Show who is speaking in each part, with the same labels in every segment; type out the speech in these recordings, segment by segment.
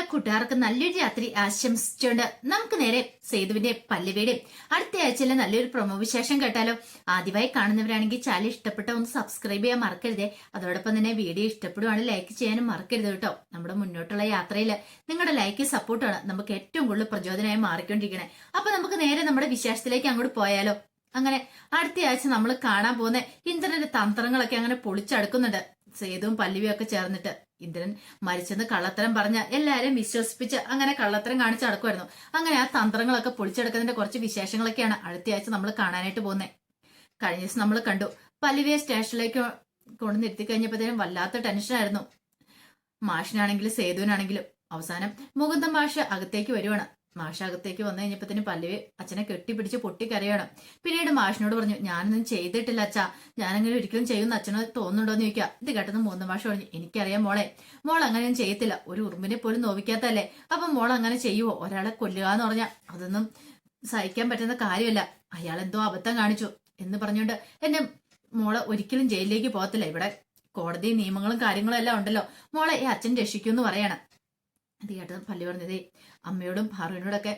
Speaker 1: എല്ലാ കൂട്ടുകാർക്കും നല്ലൊരു രാത്രി ആശംസിച്ചുകൊണ്ട് നമുക്ക് നേരെ സേതുവിന്റെ പല്ലുവേടും അടുത്ത ആഴ്ചയിലെ നല്ലൊരു പ്രൊമോ വിശേഷം കേട്ടാലോ? ആദ്യമായി കാണുന്നവരാണെങ്കിൽ ചാനൽ ഇഷ്ടപ്പെട്ട ഒന്ന് സബ്സ്ക്രൈബ് ചെയ്യാൻ മറക്കരുതേ. അതോടൊപ്പം തന്നെ വീഡിയോ ഇഷ്ടപ്പെടുവാണെങ്കിൽ ലൈക്ക് ചെയ്യാനും മറക്കരുത് കേട്ടോ. നമ്മുടെ മുന്നോട്ടുള്ള യാത്രയിൽ നിങ്ങളുടെ ലൈക്ക് സപ്പോർട്ടാണ് നമുക്ക് ഏറ്റവും കൂടുതൽ പ്രചോദനമായി മാറിക്കൊണ്ടിരിക്കണേ. അപ്പൊ നമുക്ക് നേരെ നമ്മുടെ വിശേഷത്തിലേക്ക് അങ്ങോട്ട് പോയാലോ? അങ്ങനെ അടുത്ത ആഴ്ച നമ്മൾ കാണാൻ പോകുന്ന ഇന്ദ്രന്റെ തന്ത്രങ്ങളൊക്കെ അങ്ങനെ പൊളിച്ചടുക്കുന്നുണ്ട്. സേതുവും പല്ലവിയും ഒക്കെ ചേർന്നിട്ട് ഇന്ദ്രൻ മരിച്ചെന്ന് കള്ളത്തരം പറഞ്ഞ എല്ലാരെയും വിശ്വസിപ്പിച്ച് അങ്ങനെ കള്ളത്തരം കാണിച്ച് നടക്കുമായിരുന്നു അങ്ങനെ ആ തന്ത്രങ്ങളൊക്കെ പൊളിച്ചെടുക്കുന്നതിന്റെ കുറച്ച് വിശേഷങ്ങളൊക്കെയാണ് അടുത്ത ആഴ്ച നമ്മൾ കാണാനായിട്ട് പോകുന്നത് കഴിഞ്ഞ ദിവസം നമ്മൾ കണ്ടു. പല്ലവിയെ സ്റ്റേഷനിലേക്ക് കൊണ്ടു നിർത്തി കഴിഞ്ഞപ്പോഴത്തേനും വല്ലാത്ത ടെൻഷനായിരുന്നു മാഷിനാണെങ്കിലും സേതുവിനാണെങ്കിലും അവസാനം മുകുന്ദൻ മാഷ് അകത്തേക്ക് വരുവാണ്. മാഷ് അകത്തേക്ക് വന്നു കഴിഞ്ഞപ്പോഴത്തേനും പല്ലവി അച്ഛനെ കെട്ടിപ്പിടിച്ച് പൊട്ടിക്കരയാണ്. പിന്നീട് മാഷിനോട് പറഞ്ഞു ഞാനൊന്നും ചെയ്തിട്ടില്ല അച്ഛാ. ഞാനങ്ങനെ ഒരിക്കലും ചെയ്യുന്ന അച്ഛന് തോന്നുന്നുണ്ടോന്ന് ചോദിക്കുക. ഇത് കേട്ടെന്ന് മൂന്ന് മാഷ് പറഞ്ഞു എനിക്കറിയാം മോളെ. മോൾ അങ്ങനെയും ചെയ്യത്തില്ല. ഒരു ഉറുമ്പിനെ പോലും നോവിക്കാത്തല്ലേ അപ്പൊ മോൾ അങ്ങനെ ചെയ്യുവോ? ഒരാളെ കൊല്ലുക എന്ന് പറഞ്ഞാൽ അതൊന്നും സഹിക്കാൻ പറ്റുന്ന കാര്യമല്ല. അയാൾ എന്തോ അബദ്ധം കാണിച്ചു എന്ന് പറഞ്ഞുകൊണ്ട് എന്റെ മോളെ ഒരിക്കലും ജയിലിലേക്ക് പോകത്തില്ല. ഇവിടെ കോടതി നിയമങ്ങളും കാര്യങ്ങളും എല്ലാം ഉണ്ടല്ലോ. മോളെ ഈ അച്ഛൻ രക്ഷിക്കൂന്ന് പറയാണ്. അത് കേട്ടത് പള്ളി പറഞ്ഞതേ അമ്മയോടും ഭാർവിനോടൊക്കെ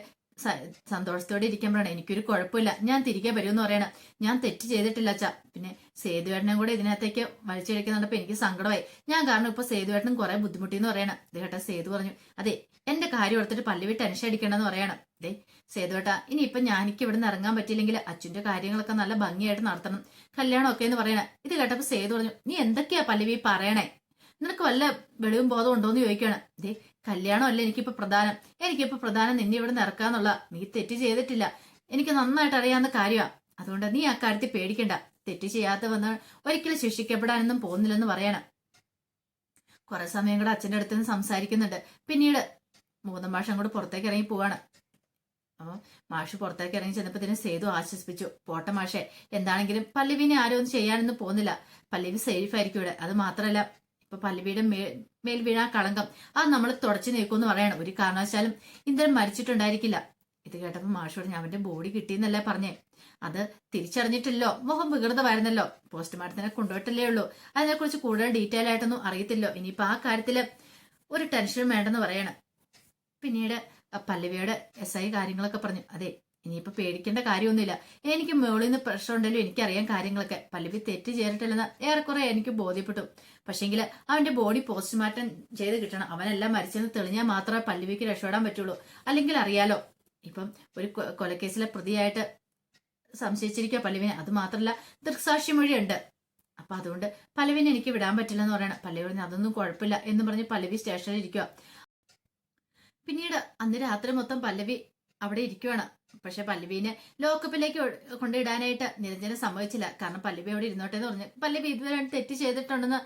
Speaker 1: സന്തോഷത്തോടെ ഇരിക്കുമ്പോഴാണ്. എനിക്കൊരു കുഴപ്പമില്ല. ഞാൻ തിരികെ വരുമെന്ന് പറയണം. ഞാൻ തെറ്റ് ചെയ്തിട്ടില്ല അച്ഛാ. പിന്നെ സേതുവേട്ടനും കൂടെ ഇതിനകത്തേക്ക് വലിച്ചിഴക്കുന്നുണ്ടപ്പോ എനിക്ക് സങ്കടമായി. ഞാൻ കാരണം ഇപ്പൊ സേതുവേട്ടനും കുറെ ബുദ്ധിമുട്ടിന്ന് പറയണം. ഇത് കേട്ട സേതു പറഞ്ഞു അതെ എന്റെ കാര്യം എടുത്തിട്ട് പല്ലവി ടെൻഷൻ അടിക്കണമെന്ന് പറയണം. ദേ സേതുവേട്ട ഇനിയിപ്പൊ ഞാനിക്ക് ഇവിടെ നിന്ന് ഇറങ്ങാൻ പറ്റിയില്ലെങ്കിൽ അച്ഛന്റെ കാര്യങ്ങളൊക്കെ നല്ല ഭംഗിയായിട്ട് നടത്തണം. കല്യാണം ഒക്കെ എന്ന് പറയണേ. ഇത് കേട്ടപ്പോ സേതു പറഞ്ഞു നീ എന്തൊക്കെയാ പല്ലവി പറയണേ? നിനക്ക് വല്ല വെളിവും ബോധം ഉണ്ടോ എന്ന് ചോദിക്കുകയാണ്. ദേ കല്യാണമല്ല എനിക്കിപ്പോ പ്രധാനം? എനിക്കിപ്പോ പ്രധാനം നിന്നെ ഇവിടെ നിറക്കാന്നുള്ള നീ തെറ്റ് ചെയ്തിട്ടില്ല. എനിക്ക് നന്നായിട്ട് അറിയാവുന്ന കാര്യമാണ് അതുകൊണ്ട് നീ ആ കാര്യത്തിൽ പേടിക്കണ്ട. തെറ്റ് ചെയ്യാത്ത വന്ന് ഒരിക്കലും ശിക്ഷിക്കപ്പെടാനൊന്നും പോകുന്നില്ലെന്ന് പറയണം. കുറെ സമയം കൂടെ അച്ഛന്റെ അടുത്ത് നിന്ന് സംസാരിക്കുന്നുണ്ട്. പിന്നീട് മൂന്നും മാഷം അങ്ങോട്ട് പുറത്തേക്ക് ഇറങ്ങി പോവാണ്. അപ്പൊ മാഷ് പുറത്തേക്ക് ഇറങ്ങി ചെന്നപ്പോ സേതു ആശ്വസിപ്പിച്ചു. പോട്ടെ മാഷെ എന്താണെങ്കിലും പല്ലവിനെ ആരും ഒന്നും ചെയ്യാനൊന്നും പോകുന്നില്ല. പല്ലവി സേഫ് ആയിരിക്കും ഇവിടെ. അത് മാത്രമല്ല ഇപ്പൊ പല്ലവിയുടെ മേൽ വീണ കളങ്കം. അത് നമ്മൾ തുടച്ചു നീക്കുമെന്ന് പറയണം. ഒരു കാരണവശാലും ഇന്ദ്രൻ മരിച്ചിട്ടുണ്ടായിരിക്കില്ല. ഇത് കേട്ടപ്പോൾ മാഷോട് ഞാൻ അവന്റെ ബോഡി കിട്ടിയെന്നല്ലേ പറഞ്ഞേ. അത് തിരിച്ചറിഞ്ഞിട്ടില്ലോ. മുഖം വികൃതമായിരുന്നല്ലോ. പോസ്റ്റ്മോർട്ടത്തിനെ കൊണ്ടുപോയിട്ടല്ലേ ഉള്ളൂ. അതിനെക്കുറിച്ച് കൂടുതൽ ഡീറ്റെയിൽ ആയിട്ടൊന്നും അറിയത്തില്ലോ. ഇനിയിപ്പോൾ ആ കാര്യത്തിൽ ഒരു ടെൻഷനും വേണ്ടെന്ന് പറയണം. പിന്നീട് പല്ലവിയുടെ എസ് ഐ കാര്യങ്ങളൊക്കെ പറഞ്ഞു. അതെ ഇനിയിപ്പോ പേടിക്കേണ്ട കാര്യമൊന്നുമില്ല. എനിക്ക് മുകളിൽ നിന്ന് പ്രഷർ ഉണ്ടല്ലോ എനിക്കറിയാം കാര്യങ്ങളൊക്കെ. പല്ലവി തെറ്റ് ചെയ്തിട്ടില്ലെന്ന് ഏറെക്കുറെ എനിക്ക് ബോധ്യപ്പെട്ടു. പക്ഷെങ്കിൽ അവന്റെ ബോഡി പോസ്റ്റ്മോർട്ടം ചെയ്ത് കിട്ടണം. അവനെല്ലാം മരിച്ചെന്ന് തെളിഞ്ഞാൽ മാത്രമേ പല്ലവിക്ക് രക്ഷപ്പെടാൻ പറ്റുള്ളൂ. അല്ലെങ്കിൽ അറിയാലോ ഇപ്പം ഒരു കൊലക്കേസിലെ പ്രതിയായിട്ട് സംശയിച്ചിരിക്കുക പല്ലവിനെ. അത് മാത്രമല്ല ദൃക്സാക്ഷി മൊഴിയുണ്ട് അപ്പൊ അതുകൊണ്ട് പല്ലവിനെ എനിക്ക് വിടാൻ പറ്റില്ലെന്ന് പറയണം. പല്ലവി അതൊന്നും കുഴപ്പമില്ല എന്ന് പറഞ്ഞ് പല്ലവി സ്റ്റേഷനിൽ ഇരിക്കുക പിന്നീട് അന്ന് രാത്രി മൊത്തം പല്ലവി അവിടെ ഇരിക്കുവാണ്. പക്ഷെ പല്ലവീനെ ലോക്കപ്പിലേക്ക് കൊണ്ടിടാനായിട്ട് നിരഞ്ജന സമ്മതിച്ചില്ല. കാരണം പല്ലവി അവിടെ ഇരുന്നോട്ടെ എന്ന് പറഞ്ഞു. പല്ലവി ഇതുവരെ തെറ്റ് ചെയ്തിട്ടുണ്ടെന്ന്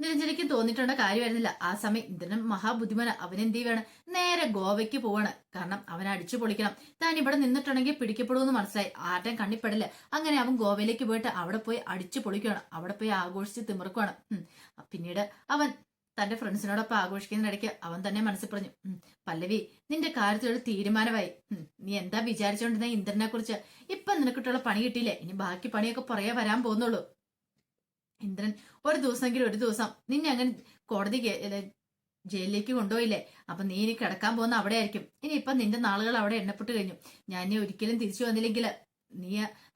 Speaker 1: നിരഞ്ജനയ്ക്ക് തോന്നിയിട്ടുണ്ട കാര്യമായിരുന്നില്ല. ആ സമയം ഇന്ദ്രനും മഹാബുദ്ധിമാന. അവനെന്ത് വേണം നേരെ ഗോവയ്ക്ക് പോവാണ്. കാരണം അവൻ അടിച്ചു പൊളിക്കണം. താൻ ഇവിടെ നിന്നിട്ടുണ്ടെങ്കിൽ പിടിക്കപ്പെടുമെന്ന് മനസ്സിലായി. ആരുടെയും കണ്ണിപ്പെടില്ല അങ്ങനെ അവൻ ഗോവയിലേക്ക് പോയിട്ട് അവിടെ പോയി അടിച്ചു പൊളിക്കുകയാണ്. അവിടെ പോയി ആഘോഷിച്ച് തിമിർക്കുവാണ് പിന്നീട് അവൻ തന്റെ ഫ്രണ്ട്സിനോടൊപ്പം ആഘോഷിക്കുന്നതിനിടയ്ക്ക് അവൻ തന്നെ മനസ്സിൽ പറഞ്ഞു പല്ലവി നിന്റെ കാര്യത്തിൽ ഒരു തീരുമാനമായി. നീ എന്താ വിചാരിച്ചോണ്ടിരുന്ന ഇന്ദ്രനെ കുറിച്ച് ഇപ്പൊ നിനക്കിട്ടുള്ള പണി കിട്ടിയില്ലേ? ഇനി ബാക്കി പണിയൊക്കെ പുറകെ വരാൻ പോകുന്നുള്ളൂ. ഇന്ദ്രൻ ഒരു ദിവസമെങ്കിലും ഒരു ദിവസം. നിന്നെ അങ്ങനെ കോടതി ജയിലിലേക്ക് കൊണ്ടുപോയില്ലേ? അപ്പൊ നീ ഇനി കിടക്കാൻ പോകുന്ന അവിടെ ആയിരിക്കും ഇനി ഇപ്പൊ നിന്റെ നാളുകൾ അവിടെ എണ്ണപ്പെട്ട് കഴിഞ്ഞു. ഞാൻ ഇനി ഒരിക്കലും തിരിച്ചു വന്നില്ലെങ്കിൽ നീ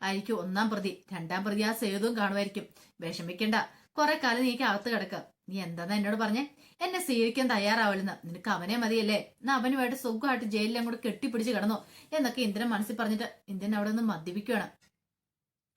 Speaker 1: ആയിരിക്കും ഒന്നാം പ്രതി. രണ്ടാം പ്രതി ആ സേതുവും കാണുമായിരിക്കും. വിഷമിക്കണ്ട. കുറെ കാലം നീക്ക് അകത്ത് കിടക്കുക നീ എന്താന്ന് എന്നോട് പറഞ്ഞേ? എന്നെ സ്വീകരിക്കാൻ തയ്യാറാവില്ലെന്ന്. നിനക്ക് അവനെ മതിയല്ലേ? എന്നാ അവനുമായിട്ട് സുഖമായിട്ട് ജയിലിൽ അങ്ങോട്ട് കെട്ടിപ്പിടിച്ച് കിടന്നു? എന്നൊക്കെ ഇന്ദ്രൻ മനസ്സിൽ പറഞ്ഞിട്ട് ഇന്ദ്രൻ അവിടെ നിന്ന് മദ്യപിക്കുകയാണ്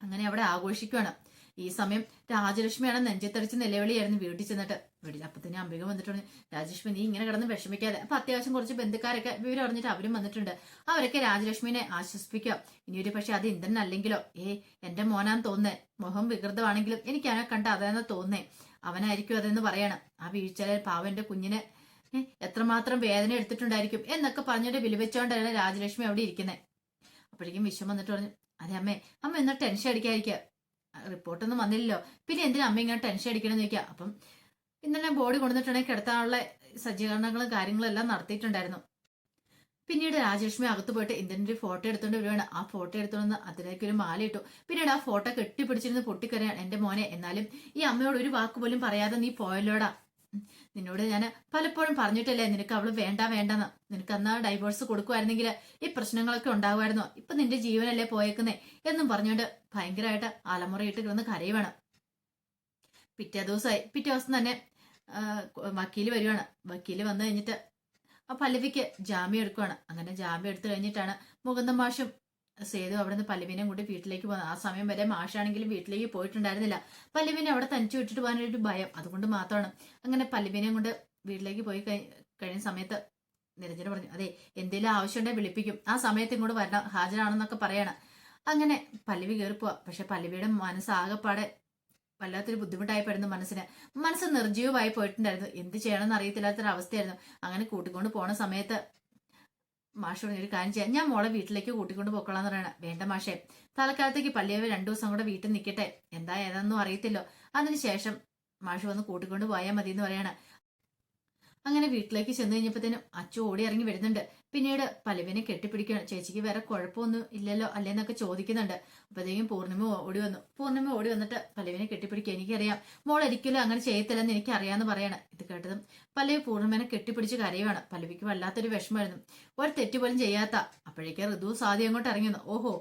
Speaker 1: അങ്ങനെ അവിടെ ആഘോഷിക്കുകയാണ് ഈ സമയം രാജലക്ഷ്മിയാണ് നെഞ്ചത്തടിച്ച് നിലവിളിയായിരുന്നു വീട്ടിൽ ചെന്നിട്ട്. വീട്ടിൽ അപ്പൊ തന്നെ അംബിക വന്നിട്ടുണ്ട്. രാജലക്ഷ്മി നീ ഇങ്ങനെ കിടന്ന് വിഷമിക്കാതെ. അപ്പൊ അത്യാവശ്യം കുറച്ച് ബന്ധുക്കാരൊക്കെ വിവരം അറിഞ്ഞിട്ട് അവരും വന്നിട്ടുണ്ട്. അവരൊക്കെ രാജലക്ഷ്മിനെ ആശ്വസിപ്പിക്കുക. ഇനിയൊരു പക്ഷെ അത് ഇന്ദ്രൻ അല്ലെങ്കിലോ ഏ എന്റെ മോനാന്ന് തോന്നേ മുഖം വികൃതമാണെങ്കിലും എനിക്ക് അവനെ കണ്ട അതെന്ന് തോന്നേ അവനായിരിക്കും അതെന്ന് പറയണം. ആ വീഴ്ചയിൽ പാവന്റെ കുഞ്ഞിന് എത്രമാത്രം വേദന എടുത്തിട്ടുണ്ടായിരിക്കും എന്നൊക്കെ പറഞ്ഞിട്ട് വിലുവെച്ചോണ്ടാണ് രാജലക്ഷ്മി അവിടെ ഇരിക്കുന്നത് അപ്പോഴേക്കും വിഷം വന്നിട്ട് പറഞ്ഞു അതെ അമ്മേ അമ്മ എന്നാ ടെൻഷൻ അടിക്കാതിരിക്കുക റിപ്പോർട്ടൊന്നും വന്നില്ലല്ലോ. പിന്നെ എന്തിനാ അമ്മ ഇങ്ങനെ ടെൻഷൻ അടിക്കണമെന്ന് ചോദിക്കുക അപ്പം ഇന്നലെ ബോഡി കൊണ്ടുവന്നിട്ടുണ്ടെങ്കിൽ കിടത്താനുള്ള സജ്ജീകരണങ്ങളും കാര്യങ്ങളും എല്ലാം നടത്തിയിട്ടുണ്ടായിരുന്നു. പിന്നീട് രാജലക്ഷ്മി അകത്ത് പോയിട്ട് ഇന്ത്യന്റെ ഫോട്ടോ എടുത്തുകൊണ്ട് വരുവാണ്. ആ ഫോട്ടോ എടുത്തുകൊണ്ട് അതിലേക്ക് ഒരു മാല ഇട്ടു പിന്നീട് ആ ഫോട്ടോ കെട്ടിപ്പിടിച്ചിരുന്ന് പൊട്ടിക്കരയാണ് എന്റെ മോനെ. എന്നാലും ഈ അമ്മയോട് ഒരു വാക്ക് പോലും പറയാതെ നീ പോയല്ലോടാ. നിന്നോട് ഞാൻ പലപ്പോഴും പറഞ്ഞിട്ടല്ലേ നിനക്ക് അവൾ വേണ്ട വേണ്ടെന്ന്. നിനക്ക് അന്നാ ഡൈവോഴ്സ് കൊടുക്കുമായിരുന്നെങ്കിൽ ഈ പ്രശ്നങ്ങളൊക്കെ ഉണ്ടാകുമായിരുന്നു ഇപ്പൊ നിന്റെ ജീവനല്ലേ പോയേക്കുന്നേ? എന്നും പറഞ്ഞുകൊണ്ട് ഭയങ്കരമായിട്ട് അലമുറയിട്ട് കിടന്ന് കരയുവാണ്. പിറ്റേ ദിവസമായി പിറ്റേ ദിവസം തന്നെ വക്കീൽ വരുവാണ്. വക്കീൽ വന്നു കഴിഞ്ഞിട്ട് പല്ലവിക്ക് ജാമ്യം എടുക്കുവാണ്. അങ്ങനെ ജാമ്യം എടുത്തു കഴിഞ്ഞിട്ടാണ് മുകുന്ദ മാഷും സേതു അവിടെ നിന്ന് പല്ലവിനെ കൂടി വീട്ടിലേക്ക് പോകുന്നത് ആ സമയം വരെ മാഷാണെങ്കിലും വീട്ടിലേക്ക് പോയിട്ടുണ്ടായിരുന്നില്ല. പല്ലവിനെ അവിടെ തനിച്ചു വിട്ടിട്ട് പോകാനൊരു ഭയം അതുകൊണ്ട് മാത്രമാണ്. അങ്ങനെ പല്ലവിനെയും കൊണ്ട് വീട്ടിലേക്ക് പോയി കഴിഞ്ഞ സമയത്ത് നിരഞ്ജന പറഞ്ഞു അതെ എന്തെങ്കിലും ആവശ്യമുണ്ടെങ്കിൽ വിളിപ്പിക്കും. ആ സമയത്ത് ഇങ്ങോട്ട് വരണം. ഹാജരാണെന്നൊക്കെ പറയണം. അങ്ങനെ പല്ലവി കയറി പോവാ പക്ഷെ പല്ലവിയുടെ മനസ്സാകപ്പാടെ വല്ലാത്തൊരു ബുദ്ധിമുട്ടായി പെടുന്നു മനസ്സിന്. മനസ്സ് നിർജീവമായി പോയിട്ടുണ്ടായിരുന്നു. എന്ത് ചെയ്യണമെന്ന് അറിയത്തില്ലാത്തൊരു അവസ്ഥയായിരുന്നു അങ്ങനെ കൂട്ടിക്കൊണ്ട് പോണ സമയത്ത് മാഷ് പറഞ്ഞ ഒരു കാര്യം ചെയ്യാം. ഞാൻ മോളെ വീട്ടിലേക്ക് കൂട്ടിക്കൊണ്ട് പോക്കോളാന്ന് പറയണ. വേണ്ട മാഷേ തൽക്കാലത്തേക്ക് പള്ളിയവ രണ്ടു ദിവസം കൂടെ വീട്ടിൽ നിൽക്കട്ടെ. എന്താ ഏതാണെന്നും അറിയത്തില്ലോ. അതിനുശേഷം മാഷ് വന്ന് കൂട്ടിക്കൊണ്ട് പോയാൽ മതി എന്ന് പറയണ. അങ്ങനെ വീട്ടിലേക്ക് ചെന്ന് കഴിഞ്ഞപ്പോഴത്തേനും അച്ചു ഓടി ഇറങ്ങി വരുന്നുണ്ട്. പിന്നീട് പലവിനെ കെട്ടിപ്പിടിക്കണം ചേച്ചിക്ക് വേറെ കുഴപ്പമൊന്നും ഇല്ലല്ലോ അല്ലേന്നൊക്കെ ചോദിക്കുന്നുണ്ട്. അപ്പോഴത്തേക്കും പൂർണിമ ഓടി വന്നു. പൂർണിമ ഓടി വന്നിട്ട് പലവിനെ കെട്ടിപ്പിടിക്കുക എനിക്കറിയാം. മോൾ ഒരിക്കലും അങ്ങനെ ചെയ്യത്തില്ലെന്ന് എനിക്ക് അറിയാമെന്ന് പറയണം. ഇത് കേട്ടതും പലവ് പൂർണിമനെ കെട്ടിപ്പിടിച്ച് കരയുവാണ്. പലവിക്ക് വല്ലാത്തൊരു വിഷമമായിരുന്നു. ഒരു തെറ്റ് പോലും ചെയ്യാത്ത അപ്പോഴേക്ക് ഋതു സാധ്യം അങ്ങോട്ട് ഇറങ്ങുന്നു ഓഹോ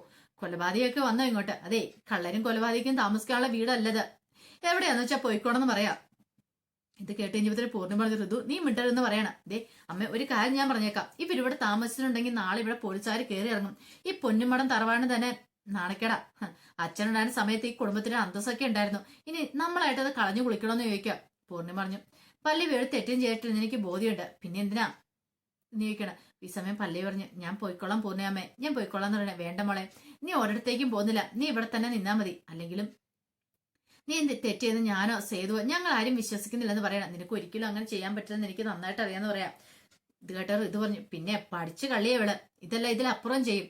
Speaker 1: കൊലപാതകയൊക്കെ വന്നോ ഇങ്ങോട്ട്? അതെ കള്ളരും കൊലപാതകയും താമസിക്കാനുള്ള വീടല്ലത്. എവിടെയാന്ന് വെച്ചാൽ പോയിക്കോണെന്ന് പറയാം. ഇത് കേട്ട് കഴിഞ്ഞപ്പോൾ പൂർണം പറഞ്ഞു, ഋതു നീ മിണ്ടരുതെന്ന് പറയണം. ദേ അമ്മ ഒരു കാര്യം ഞാൻ പറഞ്ഞേക്കാം. ഇവർ ഇവിടെ താമസിച്ചിട്ടുണ്ടെങ്കിൽ നാളെ ഇവിടെ പോലീസുകാർ കയറി ഇറങ്ങും. ഈ പൊന്നുമടം തറവാണ് തന്നെ നാണക്കേടാ. അച്ഛനുണ്ടായ സമയത്ത് ഈ കുടുംബത്തിന് അന്തസ്സൊക്കെ ഉണ്ടായിരുന്നു. ഇനി നമ്മളായിട്ട് അത് കളഞ്ഞു കുളിക്കണമെന്ന് ചോദിക്കാം. പൂർണി പറഞ്ഞു. പല്ലി വീട് തെറ്റും ചെയ്തിട്ടുണ്ട് എനിക്ക് ബോധ്യമുണ്ട്. പിന്നെ എന്തിനാ നീ ചോദിക്കണം? ഈ സമയം പല്ലി പറഞ്ഞു. ഞാൻ പോയിക്കൊള്ളാം പൂർണിയമ്മേ ഞാൻ പോയിക്കൊള്ളാം എന്ന് പറഞ്ഞേ വേണ്ട മോളെ. നീ ഒരിടത്തേക്കും പോകുന്നില്ല. നീ ഇവിടെ തന്നെ നിന്നാ മതി. അല്ലെങ്കിലും നീ എന്ത് തെറ്റിയെന്ന് ഞാനോ സേതുവോ? ഞങ്ങൾ ആരും വിശ്വസിക്കുന്നില്ല എന്ന് പറയണം. നിനക്ക് ഒരിക്കലും അങ്ങനെ ചെയ്യാൻ പറ്റില്ലെന്ന് എനിക്ക് നന്നായിട്ട് അറിയാന്ന് പറയാം. ഇത് കേട്ടോ ഇത് പറഞ്ഞു പിന്നെ പഠിച്ച് കളിയവൾ ഇതല്ല ഇതിലപ്പുറം ചെയ്യും.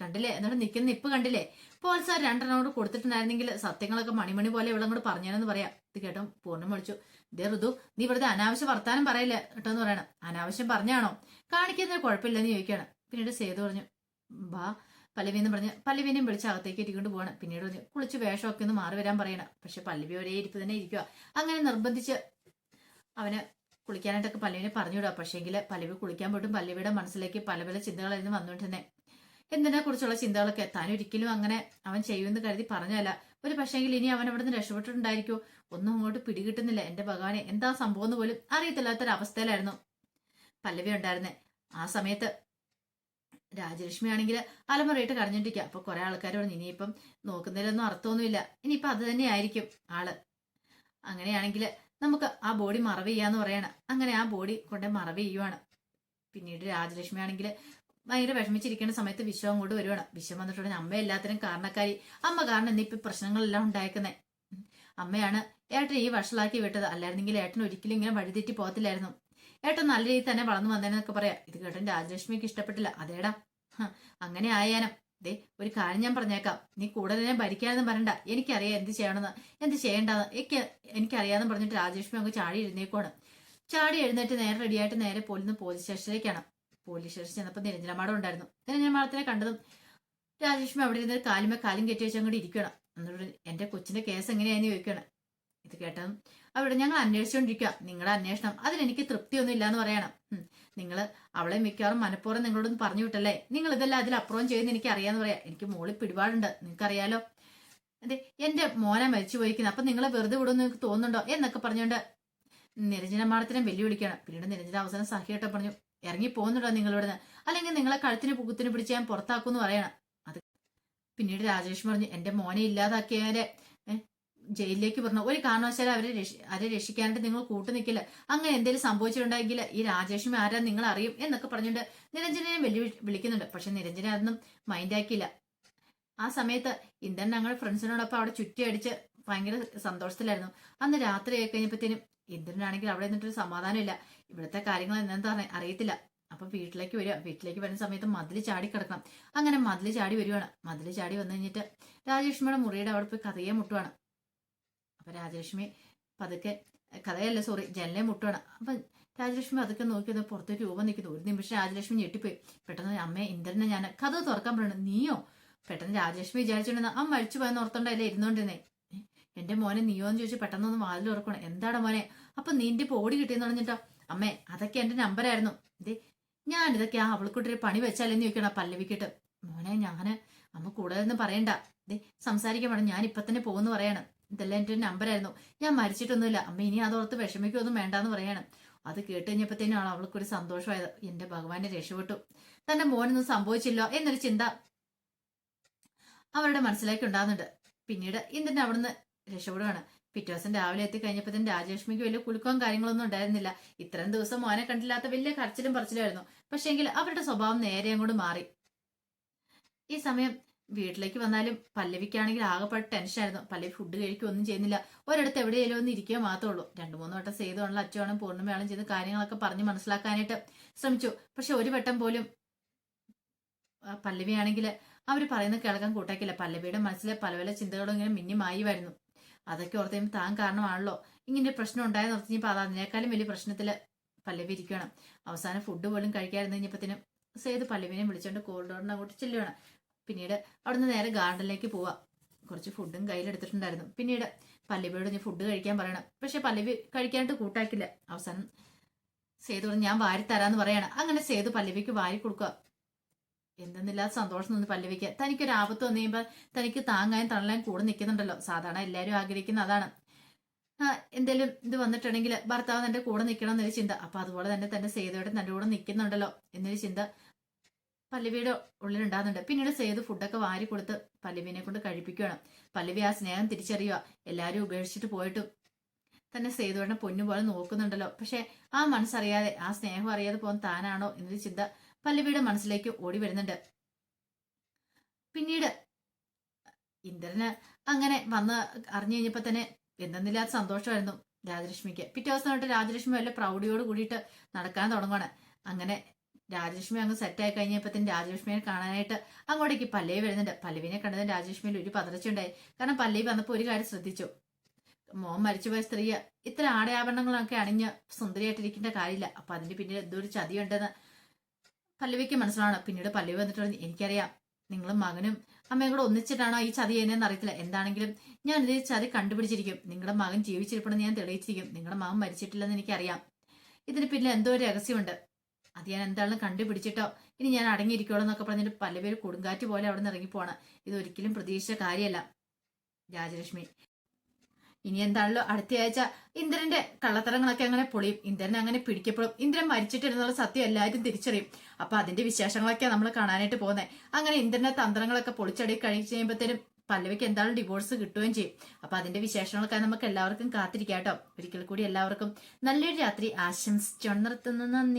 Speaker 1: കണ്ടില്ലേ? എന്നിട്ട് നിൽക്കുന്ന ഇപ്പൊ കണ്ടില്ലേ? പോലീസുകാർ രണ്ടെണ്ണം കൂടെ കൊടുത്തിട്ടുണ്ടായിരുന്നെങ്കിൽ സത്യങ്ങളൊക്കെ മണിമണി പോലെ ഇവിടെ കൂടെ പറഞ്ഞാലെന്ന് പറയാം. ഇത് കേട്ടോ പൂർണം വിളിച്ചു. ദേ ഋതു നീ ഇവിടുത്തെ അനാവശ്യ വർത്താനം പറയില്ല? കേട്ടോ എന്ന് പറയണം. അനാവശ്യം പറഞ്ഞാണോ? കാണിക്കുന്നതിന് കുഴപ്പമില്ലെന്ന് ചോദിക്കുകയാണ്. പിന്നീട് സേതു പറഞ്ഞു ബാ പല്ലവിന്ന് പറഞ്ഞ് പല്ലവിനെയും വിളിച്ച് അകത്തേക്ക് ഇരിക്കൊണ്ട് പോവാണ്. പിന്നീട് പറഞ്ഞു കുളിച്ച് വേഷമൊക്കെ ഒന്ന് മാറി വരാൻ പറയണം. പക്ഷെ പല്ലവി ഒരേ ഇരിപ്പ് തന്നെ ഇരിക്കുക അങ്ങനെ നിർബന്ധിച്ച് അവന് കുളിക്കാനായിട്ടൊക്കെ പല്ലവിനെ പറഞ്ഞു വിടുക പക്ഷേങ്കിൽ പല്ലവി കുളിക്കാൻ പോയിട്ടും പല്ലവിയുടെ മനസ്സിലേക്ക് പല പല ചിന്തകളായിരുന്നു വന്നുകൊണ്ട് തന്നെ എന്തിനെ കുറിച്ചുള്ള ചിന്തകളൊക്കെ? താൻ ഒരിക്കലും അങ്ങനെ അവൻ ചെയ്യുമെന്ന് കരുതി പറഞ്ഞല്ല ഒരു പക്ഷേങ്കിൽ ഇനി അവൻ അവിടെ നിന്ന് രക്ഷപ്പെട്ടിട്ടുണ്ടായിരിക്കോ? ഒന്നും അങ്ങോട്ട് പിടികിട്ടുന്നില്ല. എന്റെ ഭഗവാനെ എന്താ സംഭവം എന്ന് പോലും അറിയത്തില്ലാത്തൊരവസ്ഥയിലായിരുന്നു പല്ലവി ഉണ്ടായിരുന്നെ. ആ സമയത്ത് രാജലക്ഷ്മി ആണെങ്കിൽ അലമുറയിട്ട് കടഞ്ഞിട്ടിരിക്കുക അപ്പൊ കുറെ പറഞ്ഞു ഇനിയിപ്പം നോക്കുന്നതിലൊന്നും അർത്ഥമൊന്നുമില്ല. ഇനിയിപ്പം അത് തന്നെ ആയിരിക്കും ആൾ. അങ്ങനെയാണെങ്കിൽ നമുക്ക് ആ ബോഡി മറവ് ചെയ്യാന്ന് പറയണം. അങ്ങനെ ആ ബോഡി കൊണ്ട് മറവ് ചെയ്യുവാണ്. പിന്നീട് രാജലക്ഷ്മി ആണെങ്കിൽ ഭയങ്കര വിഷമിച്ചിരിക്കുന്ന സമയത്ത് വിശ്വം അങ്ങോട്ട് വരുവാണ്. വിശ്വം വന്നിട്ടുണ്ടെങ്കിൽ അമ്മ എല്ലാത്തിനും കാരണക്കാരി. അമ്മ കാരണം ഇന്നിപ്പോ പ്രശ്നങ്ങളെല്ലാം ഉണ്ടായേക്കുന്നത് അമ്മയാണ് ഏട്ടൻ ഈ വഷളാക്കി വിട്ടത്. അല്ലായിരുന്നെങ്കിൽ ഏട്ടൻ ഒരിക്കലും ഇങ്ങനെ വഴിതെറ്റി പോകത്തില്ലായിരുന്നു. ഏട്ടൻ നല്ല രീതിയിൽ തന്നെ വളർന്നു വന്നേന്നൊക്കെ പറയാം. ഇത് കേട്ടൻ രാജലക്ഷ്മിക്ക് ഇഷ്ടപ്പെട്ടില്ല. അതേടാ. അങ്ങനെ ആയാനം. ദേ ഒരു കാര്യം ഞാൻ പറഞ്ഞേക്കാം. നീ കൂടുതൽ ഞാൻ ഭരിക്കാനെന്ന് പറയണ്ട. എനിക്കറിയാം എന്ത് ചെയ്യണമെന്ന്. എന്ത് ചെയ്യേണ്ടെന്ന്. എനിക്ക് എനിക്കറിയാമെന്ന് പറഞ്ഞിട്ട് രാജലക്ഷ്മി അങ്ങ് ചാടി എഴുന്നേക്കുവാണ്. ചാടി എഴുന്നേറ്റ് നേരെ റെഡിയായിട്ട് നേരെ പോലുന്ന പോലീസ് സ്റ്റേഷനിലേക്കാണ്. പോലീസ് സ്റ്റേഷനിൽ ചെന്നപ്പോൾ നിരഞ്ജനമാടം ഉണ്ടായിരുന്നു. നിരഞ്ജനമാടത്തിനെ കണ്ടതും രാജലക്ഷ്മി അവിടെ ഇരുന്ന് കാലുമേ കാലും കെട്ടി വെച്ച് അങ്ങോട്ട് ഇരിക്കണം എന്നിട്ട് എന്റെ കൊച്ചിന്റെ കേസ് എങ്ങനെയായിരുന്നു ചോദിക്കണം ഇത് കേട്ടതും അവിടെ ഞങ്ങൾ അന്വേഷിച്ചുകൊണ്ടിരിക്കുക നിങ്ങളുടെ അന്വേഷണം. അതിലെനിക്ക് തൃപ്തിയൊന്നും ഇല്ലാന്ന് പറയണം. നിങ്ങൾ അവളെ മിക്കവാറും മനഃപൂർവം നിങ്ങളോടൊന്ന് പറഞ്ഞു വിട്ടല്ലേ? നിങ്ങൾ ഇതെല്ലാം അതിലപ്പുറം ചെയ്യുന്ന എനിക്ക് അറിയാന്ന് പറയാം. എനിക്ക് മോളിൽ പിടിപാടുണ്ട്. നിങ്ങൾക്കറിയാലോ? അതെ എന്റെ മോനെ മരിച്ചു പോയിക്കുന്നു അപ്പൊ നിങ്ങളെ വെറുതെ വിടുമെന്ന് നിങ്ങൾക്ക് തോന്നുന്നുണ്ടോ? എന്നൊക്കെ പറഞ്ഞുകൊണ്ട് നിരഞ്ജന മാഡത്തിനെ വെല്ലുവിളിക്കണം പിന്നീട് നിരഞ്ജന അവസാനം സഹിയേട്ട പറഞ്ഞു ഇറങ്ങി പോകുന്നുണ്ടോ നിങ്ങളിവിടുന്ന് അല്ലെങ്കിൽ നിങ്ങളെ കഴുത്തിന് പുക്കുത്തിന് പിടിച്ച് ഞാൻ പുറത്താക്കുമെന്ന് പറയണം. അത് പിന്നീട് രാജേഷ് പറഞ്ഞു എന്റെ മോനെ ഇല്ലാതാക്കിയവരെ ജയിലിലേക്ക് പറഞ്ഞു ഒരു കാരണവശാലും അവരെ അവരെ രക്ഷിക്കാനായിട്ട് നിങ്ങൾ കൂട്ടു നിൽക്കില്ല. അങ്ങനെ എന്തെങ്കിലും സംഭവിച്ചിട്ടുണ്ടെങ്കിൽ ഈ രാജേഷും ആരാ നിങ്ങൾ അറിയും എന്നൊക്കെ പറഞ്ഞിട്ട് നിരഞ്ജനെ വെല്ലു വിളിക്കുന്നുണ്ട്. പക്ഷെ നിരഞ്ജനെ അതൊന്നും മൈൻഡാക്കിയില്ല ആ സമയത്ത് ഇന്ദ്രൻ ഞങ്ങളുടെ ഫ്രണ്ട്സിനോടൊപ്പം അവിടെ ചുറ്റി അടിച്ച് ഭയങ്കര സന്തോഷത്തിലായിരുന്നു. അന്ന് രാത്രി ആയി കഴിഞ്ഞപ്പോഴത്തേനും ഇന്ദ്രനാണെങ്കിൽ അവിടെ നിന്നിട്ടൊരു സമാധാനമില്ല ഇവിടുത്തെ കാര്യങ്ങൾ എന്താ അറിയത്തില്ല. അപ്പൊ വീട്ടിലേക്ക് വരിക. വീട്ടിലേക്ക് വരുന്ന സമയത്ത് മതിൽ ചാടി കിടക്കണം. അങ്ങനെ മതിൽ ചാടി വരുവാണ്. മതിൽ ചാടി വന്നു കഴിഞ്ഞിട്ട് രാജേഷ്മയുടെ മുറിയുടെ അവിടെ പോയി കഥയെ മുട്ടുവാണ്. അപ്പൊ രാജലക്ഷ്മി പതുക്കെ കഥയല്ല സോറി ജനലെ മുട്ടുവാണ്. അപ്പൊ രാജലക്ഷ്മി അതൊക്കെ നോക്കിയത് പുറത്തു രൂപം നിൽക്കുന്നു. ഒരു നിമിഷം രാജലക്ഷ്മി ഞെട്ടിപ്പോയി. പെട്ടെന്ന് അമ്മേ ഇന്ദ്രനെ ഞാൻ കഥ തുറക്കാൻ പറയണം. നീയോ? പെട്ടെന്ന് രാജലക്ഷ്മി വിചാരിച്ചോണ്ടെന്ന് അമ്മ മരിച്ചു പോയെന്ന് ഓർത്തോണ്ടല്ലേ ഇരുന്നോണ്ടിരുന്നേ? എന്റെ മോനെ നീയോ എന്ന് ചോദിച്ചു പെട്ടെന്ന് ഒന്ന് വാതിൽ തുറക്കണം എന്താണ് മോനെ? അപ്പൊ നിന്റെ പോടി കിട്ടിയെന്ന് പറഞ്ഞിട്ടോ? അമ്മേ അതൊക്കെ എന്റെ നമ്പറായിരുന്നു ഇതേ ഞാൻ ഇതൊക്കെ ആ അവൾക്കൂട്ടൊരു പണി വെച്ചാലെന്ന് ചോദിക്കണം പല്ലവിക്കിട്ട്. മോനെ ഞാൻ അമ്മ കൂടുതലൊന്നും പറയണ്ട. ദേ സംസാരിക്കാൻ ഞാൻ ഇപ്പൊ തന്നെ പോകുന്നു പറയാണ്. ഇതെല്ലാം ഒരു നമ്പറായിരുന്നു. ഞാൻ മരിച്ചിട്ടൊന്നുമില്ല. അമ്മ ഇനി അതോർത്ത് വിഷമിക്കൊന്നും വേണ്ടാന്ന് പറയാണ്. അത് കേട്ട് കഴിഞ്ഞപ്പോഴത്തേനാണ് അവൾക്കൊരു സന്തോഷമായത്. എന്റെ ഭഗവാനെ രക്ഷപ്പെട്ടു. തന്റെ മോനൊന്നും സംഭവിച്ചില്ലോ എന്നൊരു ചിന്ത അവരുടെ മനസ്സിലേക്ക് ഉണ്ടാകുന്നുണ്ട്. പിന്നീട് ഇന്ദ്രൻ അവിടുന്ന് രക്ഷപ്പെടുകയാണ് പിറ്റേ ദിവസം രാവിലെ എത്തി കഴിഞ്ഞപ്പോഴത്തേനും രാജലക്ഷ്മിക്ക് വലിയ കുലുക്കവും കാര്യങ്ങളൊന്നും ഉണ്ടായിരുന്നില്ല. ഇത്രയും ദിവസം മോനെ കണ്ടില്ലാത്ത വലിയ കരച്ചിലും പറച്ചിലായിരുന്നു പക്ഷേങ്കിൽ അവരുടെ സ്വഭാവം നേരെ അങ്ങോട്ട് മാറി. ഈ സമയം വീട്ടിലേക്ക് വന്നാലും പല്ലവിക്കാണെങ്കിൽ ആകെപ്പെട്ട ടെൻഷനായിരുന്നു. പല്ലവി ഫുഡ് കഴിക്കുകയൊന്നും ചെയ്യുന്നില്ല. ഒരിടത്ത് എവിടെയെങ്കിലും ഒന്ന് ഇരിക്കുക മാത്രമേ ഉള്ളൂ. രണ്ടു മൂന്ന് വട്ടം സേതുവാണല്ലോ അച്ഛനും പൂർണിമയാളും ചെയ്ത് കാര്യങ്ങളൊക്കെ പറഞ്ഞ് മനസ്സിലാക്കാനായിട്ട് ശ്രമിച്ചു. പക്ഷെ ഒരു വട്ടം പോലും പല്ലവിയാണെങ്കിൽ അവർ പറയുന്ന കേൾക്കാൻ കൂട്ടാക്കില്ല പല്ലവിയുടെ മനസ്സിലെ പല പല ചിന്തകളും ഇങ്ങനെ മിന്നിമായി വരുന്നു. അതൊക്കെ ഓർത്തേം താൻ കാരണമാണല്ലോ. ഇങ്ങനെ പ്രശ്നം ഉണ്ടായെന്ന് ഓർത്തിഞ്ഞപ്പോൾ അത് അതിനേക്കാളും വലിയ പ്രശ്നത്തിൽ പല്ലവി ഇരിക്കണം അവസാനം ഫുഡ് പോലും കഴിക്കാതിരുന്നു കഴിഞ്ഞപ്പത്തിനും സേത് പല്ലവിനെ വിളിച്ചോണ്ട് കോറിഡോറിന് അങ്ങോട്ട് ചെല്ലുകയാണ് പിന്നീട് അവിടുന്ന് നേരെ ഗാർഡനിലേക്ക് പോവാ. കുറച്ച് ഫുഡും കയ്യിലെടുത്തിട്ടുണ്ടായിരുന്നു. പിന്നീട് പല്ലവിയോട് ഞാൻ ഫുഡ് കഴിക്കാൻ പറയണം. പക്ഷെ പല്ലവി കഴിക്കാനായിട്ട് കൂട്ടാക്കില്ല. അവസാനം സേതു പറഞ്ഞു ഞാൻ വാരി തരാന്ന് പറയണം. അങ്ങനെ സേതു പല്ലവിക്ക് വാരി കൊടുക്കുക എന്തെന്നില്ലാത്ത സന്തോഷം നിന്ന് പല്ലവിക്ക്. തനിക്കൊരു ആപത്ത് വന്നു കഴിയുമ്പോൾ തനിക്ക് താങ്ങാനും തള്ളാനും കൂടെ നിൽക്കുന്നുണ്ടല്ലോ. സാധാരണ എല്ലാവരും ആഗ്രഹിക്കുന്ന അതാണ്. എന്തെങ്കിലും ഇത് വന്നിട്ടുണ്ടെങ്കിൽ ഭർത്താവ് തന്റെ കൂടെ നിൽക്കണം എന്നൊരു ചിന്ത. അപ്പൊ അതുപോലെ തന്നെ തന്റെ സേതുവോടെ തന്റെ കൂടെ നിൽക്കുന്നുണ്ടല്ലോ എന്നൊരു ചിന്ത പല്ലവിയുടെ ഉള്ളിലുണ്ടാകുന്നുണ്ട്. പിന്നീട് സേതു ഫുഡൊക്കെ വാരി കൊടുത്ത് പല്ലവിനെ കൊണ്ട് കഴിപ്പിക്കുകയാണ്. പല്ലവി ആ സ്നേഹം തിരിച്ചറിയുക. എല്ലാവരും ഉപേക്ഷിച്ചിട്ട് പോയിട്ടും തന്നെ സേതുവിടെ പൊന്നു പോലെ നോക്കുന്നുണ്ടല്ലോ. പക്ഷെ ആ മനസ്സറിയാതെ ആ സ്നേഹം അറിയാതെ പോകാൻ താനാണോ എന്നൊരു ചിന്ത പല്ലവിയുടെ മനസ്സിലേക്ക് ഓടി വരുന്നുണ്ട്. പിന്നീട് ഇന്ദ്രന് അങ്ങനെ വന്ന് അറിഞ്ഞു കഴിഞ്ഞപ്പോ തന്നെ എന്തെന്നില്ലാത്ത സന്തോഷമായിരുന്നു രാജലക്ഷ്മിക്ക്. പിറ്റേ ദിവസം തൊട്ട് രാജലക്ഷ്മി വല്ല പ്രൗഢിയോട് കൂടിയിട്ട് നടക്കാൻ തുടങ്ങുകയാണ് അങ്ങനെ രാജലക്ഷ്മി അങ്ങ് സെറ്റായി കഴിഞ്ഞപ്പോഴത്തേന് രാജലക്ഷ്മിയെ കാണാനായിട്ട് അങ്ങോട്ടേക്ക് പല്ലവി വരുന്നുണ്ട്. പല്ലവിനെ കണ്ടതിന് രാജലക്ഷ്മിയിൽ ഒരു പതർച്ചയുണ്ടായി കാരണം പല്ലവി വന്നപ്പോൾ ഒരു കാര്യം ശ്രദ്ധിച്ചു. മോൻ മരിച്ചുപോയ സ്ത്രീ ഇത്ര ആടയാഭരണങ്ങളൊക്കെ അണിഞ്ഞ് സുന്ദരിയായിട്ടിരിക്കേണ്ട കാര്യമില്ല. അപ്പൊ അതിന്റെ പിന്നിൽ എന്തോ ഒരു ചതിയുണ്ടെന്ന് പല്ലവിക്ക് മനസ്സിലാണ് പിന്നീട് പല്ലവി വന്നിട്ട് പറഞ്ഞു എനിക്കറിയാം. നിങ്ങളും മകനും അമ്മയും കൂടെ ഒന്നിച്ചിട്ടാണോ ഈ ചതി എന്നെ അറിയത്തില്ല. എന്താണെങ്കിലും ഞാൻ ഇതിൽ ചതി കണ്ടുപിടിച്ചിരിക്കും. നിങ്ങളുടെ മകൻ ജീവിച്ചിരിപ്പണെന്ന് ഞാൻ തെളിയിച്ചിരിക്കും. നിങ്ങളുടെ മകൻ മരിച്ചിട്ടില്ലെന്ന് എനിക്കറിയാം. ഇതിന് പിന്നിൽ എന്തോ ഒരു രഹസ്യമുണ്ട്. അത് ഞാൻ എന്താണെന്ന് കണ്ടുപിടിച്ചിട്ടോ? ഇനി ഞാൻ അടങ്ങിയിരിക്കോളൂ എന്നൊക്കെ പറഞ്ഞിട്ട് പല പേര് കൊടുങ്കാറ്റ് പോലെ അവിടെ നിന്ന് ഇറങ്ങിപ്പോവാണ്. ഇതൊരിക്കലും പ്രതീക്ഷിച്ച കാര്യമല്ല. രാജലക്ഷ്മി ഇനി എന്താണല്ലോ അടുത്ത ആഴ്ച? ഇന്ദ്രന്റെ കള്ളത്തരങ്ങളൊക്കെ അങ്ങനെ പൊളിയും. ഇന്ദ്രൻ അങ്ങനെ പിടിക്കപ്പെടും. ഇന്ദ്രൻ മരിച്ചിട്ടിരുന്നുള്ള സത്യം എല്ലാവരും തിരിച്ചറിയും. അപ്പൊ അതിന്റെ വിശേഷങ്ങളൊക്കെ നമ്മൾ കാണാനായിട്ട് പോകുന്നത് അങ്ങനെ ഇന്ദ്രന്റെ തന്ത്രങ്ങളൊക്കെ പൊളിച്ചടി കഴിച്ച് കഴിയുമ്പോഴത്തേനും പല്ലവിക്ക് എന്തായാലും ഡിവോഴ്സ് കിട്ടുകയും ചെയ്യും. അപ്പൊ അതിന്റെ വിശേഷങ്ങളൊക്കെ നമുക്ക് എല്ലാവർക്കും കാത്തിരിക്കാം കേട്ടോ. ഒരിക്കൽ കൂടി എല്ലാവർക്കും നല്ലൊരു രാത്രി. ആശംസിച്ചു നിർത്തുന്നു നന്ദി.